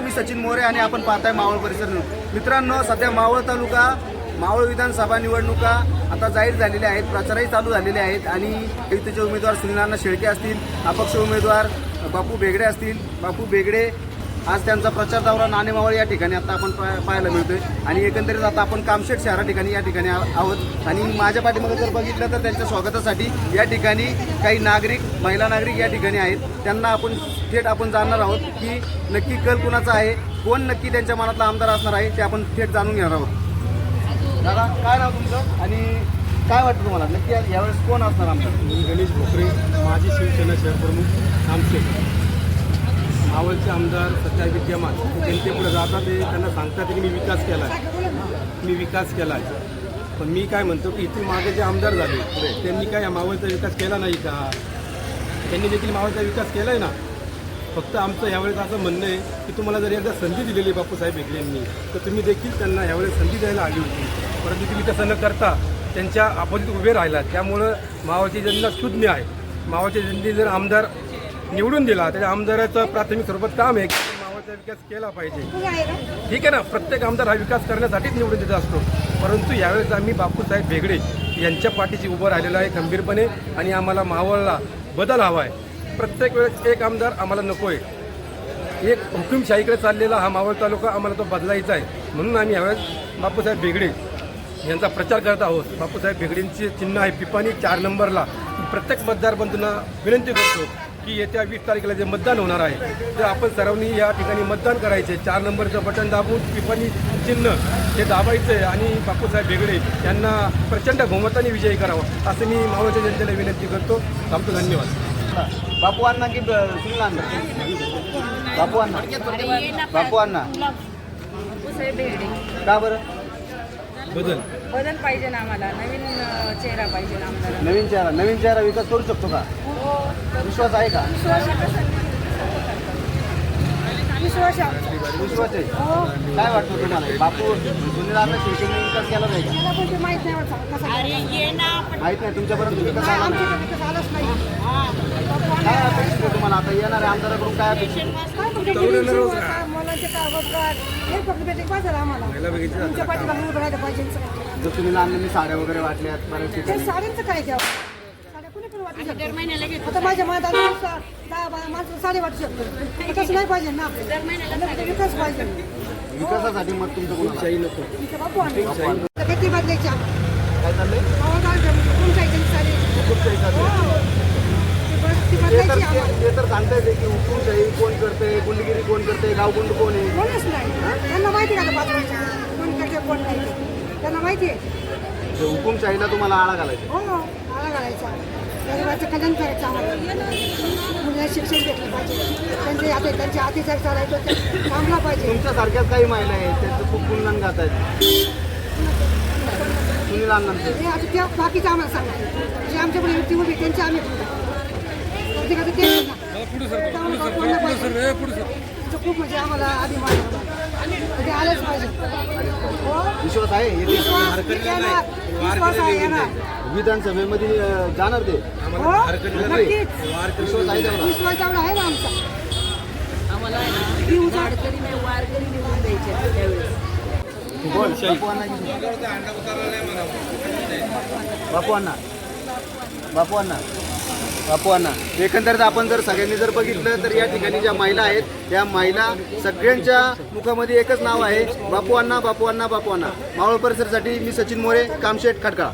नमस्कार मी सचिन मोरे आणि आपण पाहताय मावळ परिसर मित्रांनो सध्या मावळ तालुका मावळ विधानसभा निवडणुका आता जाहीर झालेल्या आहेत प्रचारही चालू झालेले आहेत आणि युतीचे उमेदवार सुनीलांना शेळके असतील अपक्ष उमेदवार बापू बेगडे असतील बापू बेगडे आज त्यांचा प्रचार दौरा नाणेमावळ या ठिकाणी आता आपण पाहायला मिळतोय. आणि एकंदरीत आता आपण कामशेट शहरा ठिकाणी या ठिकाणी आहोत. आणि माझ्या पाठीमागे जर बघितलं तर त्यांच्या स्वागतासाठी या ठिकाणी काही नागरिक महिला नागरिक या ठिकाणी आहेत. त्यांना आपण थेट आपण जाणणार आहोत की नक्की कल कुणाचा आहे कोण नक्की त्यांच्या मनातला आमदार असणार आहे ते आपण थेट जाणून घेणार आहोत. दादा काय नाव तुमचं? आणि काय वाटतं तुम्हाला? नक्की यावेळेस कोण असणार आमदार? मी गणेश भोकरे माजी शिवसेना शहर प्रमुख आमचे मावळचे आमदार सध्या विद्यमान त्यांचे जनतेपुढे जातात ते त्यांना सांगतात की मी विकास केला आहे मी विकास केला आहे पण मी काय म्हणतो की इथून मागे जे आमदार झाले त्यांनी काय या मावळचा विकास केला नाही का? त्यांनी देखील मावळचा विकास केला आहे ना? फक्त आमचं यावेळेस असं म्हणणं आहे की तुम्हाला जर एकदा संधी दिलेली बापूसाहेब बेगले यांनी तर तुम्ही देखील त्यांना यावेळेस संधी द्यायला आली होती. परंतु तुम्ही तसं न करता त्यांच्या अपोजिट उभे राहिलात. त्यामुळं मावळची जनता शून्य आहे. मावळच्या जनतेने जर आमदार निवडून दिला. त्याच्या आमदाराचं प्राथमिक स्वरूपात काम आहे की गावाचा विकास केला पाहिजे. ठीक आहे ना? प्रत्येक आमदार हा विकास करण्यासाठीच निवडून देत असतो. परंतु यावेळेस आम्ही बापूसाहेब बेगडे यांच्या पाठीशी उभं राहिलेलं आहे खंबीरपणे आणि आम्हाला मावळला बदल हवा आहे. प्रत्येक वेळेस एक आमदार आम्हाला नको आहे एक हुकुमशाहीकडे चाललेला हा मावळ तालुका आम्हाला तो बदलायचा आहे. म्हणून आम्ही यावेळेस बापूसाहेब बेगडे यांचा प्रचार करत आहोत. बापूसाहेब भेगडेंचे चिन्ह आहे पिपाणी चार नंबरला. प्रत्येक मतदारबंधूंना विनंती करतो की येत्या वीस तारखेला जे मतदान होणार आहे तर आपण सर्वांनी या ठिकाणी मतदान करायचे. चार नंबरचं बटन दाबून पिपाणी चिन्ह हे दाबायचं आहे आणि बापूसाहेब बेगडे यांना प्रचंड बहुमताने विजयी करावा असं मी मावळच्या जनतेला विनंती करतो. थांबतो धन्यवाद. बापू अण्णा की सुनील अण्णा? बापू अण्णा? बापू अण्णा? का बरं? बदल. बदल पाहिजे ना आम्हाला. नवीन चेहरा पाहिजे ना आम्हाला. नवीन चेहरा नवीन चेहरा विकास करू शकतो का? हो. विश्वास आहे का? विश्वास आहे का सर? विश्वास आहे. आमचा. विश्वास आहे. काय वाटतं तुम्हाला? बापू सुनील विकास केला नाही का? मला पण ते माहीत नाही वाटतं. कसा माहीत नाही तुमच्यापर्यंत विकास आला? नाही. आलाच काय अपेक्षित आहे तुम्हाला? आता येणाऱ्या आमदाराकडून काय अपेक्षित आहे? काय तुमच्या मुलींची रोजगार हे फक्त भेटे पाहिजे आम्हाला. तुमच्या पाठीमागे उभं राहिलं पाहिजे. जर सुनील अण्णांनी साड्या वगैरे वाटल्यात बऱ्याच ते ठिकाणी. साड्यांचं काय घ्यावं? साड्या कुणी पण वाटू शकतो आता माझ्या मनात आलं की सा- दहा बारा माणसं साडी वाटू शकतो तसं नाही पाहिजे ना आपल्याला. विकास पाहिजे. विकासासाठी मत तुमचं कोणाला? तुमच्या बापू आणि तर किती बदलायची काय चाललंय? साडी? आहे. हो. ती बद- ती ते तर बदलायची आम्हाला ते- ते तर सांगतायत की हुकुमशाही कोण कोण करते गावगुंड कोण आहे? कोणच नाही. त्यांना माहिती का वर्ष कोण करते कोण नाही. ते. त्यांना माहिती आहे. ते हुकुमशाहीला तुम्हाला आळा घालायचा. हो आला घालायचा. गरिबाचं कल्याण करायचं आम्हाला. शिक्षण पाहिजे. त्यांचे आता त्यांच्या अत्याचार चालायचं ते थांबला पाहिजे. तुमच्यासारख्याच काही महिला आहेत त्यांचं खूप गुणगान गात आहेत सुनील अण्णांचं. ते आता त्या बाकीचं आम्हाला सांगा जे आमच्याकडे युक्ती उभी त्यांचे आम्ही प्रत्येकाचं ते आहे पाहिजे. तिचं खूप म्हणजे आम्हाला अभिमान आहे बाबा. ते आलंच पाहिजे. हो? विश्वास आहे येते. विश्वास येणार. विश्वास आहे येणार विधानसभेमध्ये अं, जाणार ते. हो? नक्कीच. विश्वास आहे विश्वास एवढा आहे ना आमचा. ही उजाड. बोल बापू अण्णा. की- बापू अण्णा. बापू अण्णा. बापू अण्णा एकंदरीत आपण जर सगळ्यांनी जर बघितलं तर या ठिकाणी ज्या महिला आहेत त्या महिला सगळ्यांच्या मुखामध्ये एकच नाव आहे. बापू अण्णा बापू अण्णा बापू अण्णा. मावळ परिसरसाठी मी सचिन मोरे कामशेठ खटका